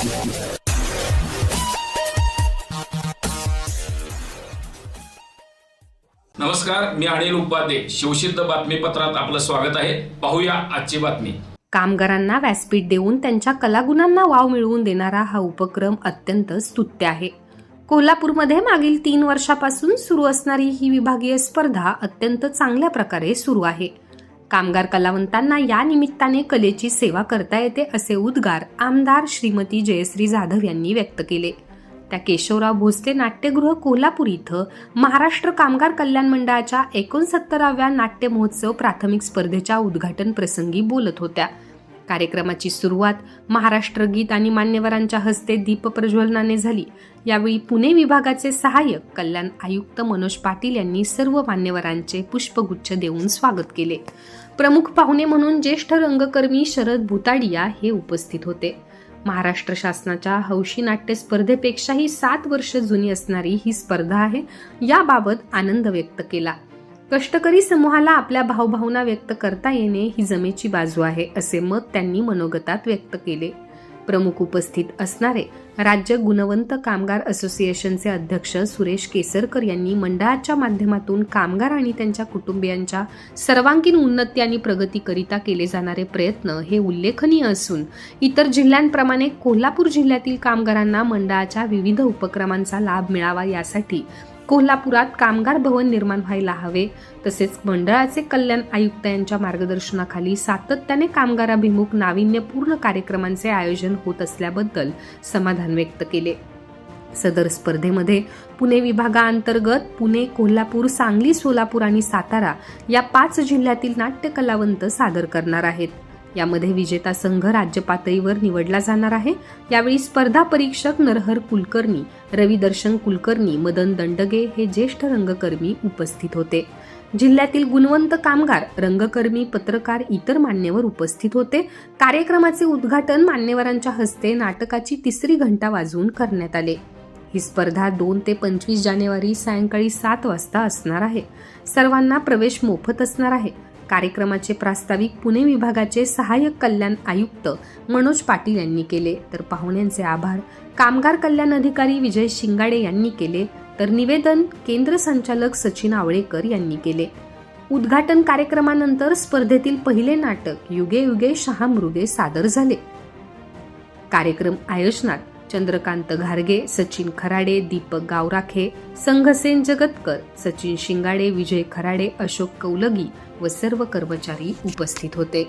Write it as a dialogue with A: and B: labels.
A: नमस्कार मी अनिल उपाध्ये. शिवसिद्ध बातमीपत्रात आपलं स्वागत आहे. पाहूया आजची बातमी.
B: कामगारांना व्यासपीठ देऊन त्यांच्या कलागुणांना वाव मिळवून देणारा हा उपक्रम अत्यंत स्तुत्य आहे. कोल्हापूरमध्ये मागील तीन वर्षापासून सुरू असणारी ही विभागीय स्पर्धा अत्यंत चांगल्या प्रकारे सुरू आहे. कामगार कलावंतांना या निमित्ताने कलेची सेवा करता येते असे उद्गार आमदार श्रीमती जयश्री जाधव यांनी व्यक्त केले. त्या केशवराव भोसले नाट्यगृह कोल्हापूर इथं महाराष्ट्र कामगार कल्याण मंडळाच्या एकोणसत्तराव्या नाट्य महोत्सव प्राथमिक स्पर्धेच्या उद्घाटन प्रसंगी बोलत होत्या. कार्यक्रमाची सुरुवात महाराष्ट्र गीत आणि मान्यवरांच्या हस्ते दीप प्रज्वलनाने झाली. यावेळी पुणे विभागाचे सहाय्यक कल्याण आयुक्त मनोज पाटील यांनी सर्व मान्यवरांचे पुष्पगुच्छ देऊन स्वागत केले. प्रमुख पाहुणे म्हणून ज्येष्ठ रंगकर्मी शरद भुताडिया हे उपस्थित होते. महाराष्ट्र शासनाच्या हौशी नाट्य स्पर्धेपेक्षाही सात वर्ष जुनी असणारी ही स्पर्धा आहे याबाबत आनंद व्यक्त केला. कष्टकरी समूहाला आपल्या भावभावना व्यक्त करता येणे ही जमेची बाजू आहे असे मत त्यांनी मनोगतात व्यक्त केले. प्रमुख उपस्थित असणारे राज्य गुणवंत कामगार असोसिएशनचे अध्यक्ष सुरेश केसरकर यांनी मंडळाच्या माध्यमातून कामगार आणि त्यांच्या कुटुंबियांच्या सर्वांगीण उन्नती आणि प्रगतीकरिता केले जाणारे प्रयत्न हे उल्लेखनीय असून इतर जिल्ह्यांप्रमाणे कोल्हापूर जिल्ह्यातील कामगारांना मंडळाच्या विविध उपक्रमांचा लाभ मिळावा यासाठी कोल्हापुरात कामगार भवन निर्माण व्हायला हवे. तसेच मंडळाचे कल्याण आयुक्त यांच्या मार्गदर्शनाखाली सातत्याने कामगाराभिमुख नाविन्यपूर्ण कार्यक्रमांचे आयोजन होत असल्याबद्दल समाधान व्यक्त केले. सदर स्पर्धेमध्ये पुणे विभागाअंतर्गत पुणे कोल्हापूर सांगली सोलापूर आणि सातारा या पाच जिल्ह्यातील नाट्य कलावंत सादर करणार आहेत. यामध्ये विजेता संघ राज्य पातळीवर निवडला जाणार आहे. यावेळी स्पर्धा परीक्षक नरहर कुलकर्णी रविदर्शन कुलकर्णी मदन दंडगे हे ज्येष्ठ रंगकर्मी उपस्थित होते. जिल्ह्यातील गुणवंत कामगार रंगकर्मी पत्रकार इतर मान्यवर उपस्थित होते. कार्यक्रमाचे उद्घाटन मान्यवरांच्या हस्ते नाटकाची तिसरी घंटा वाजवून करण्यात आले. ही स्पर्धा दोन ते पंचवीस जानेवारी सायंकाळी सात वाजता असणार आहे. सर्वांना प्रवेश मोफत असणार आहे. कार्यक्रमाचे प्रास्ताविक पुणे विभागाचे सहाय्यक कल्याण आयुक्त मनोज पाटील यांनी केले. तर पाहुण्यांचे आभार. कामगार कल्याण अधिकारी विजय शिंगाडे यांनी केले. तर निवेदन केंद्र संचालक सचिन आवळेकर यांनी केले. उद्घाटन कार्यक्रमानंतर स्पर्धेतील पहिले नाटक युगे युगे शहामृगे सादर झाले. कार्यक्रम आयोजनात चंद्रकांत घारगे सचिन खराडे दीपक गावराखे संघसेन जगतकर सचिन शिंगाडे विजय खराडे अशोक कौलगी व सर्व कर्मचारी उपस्थित होते.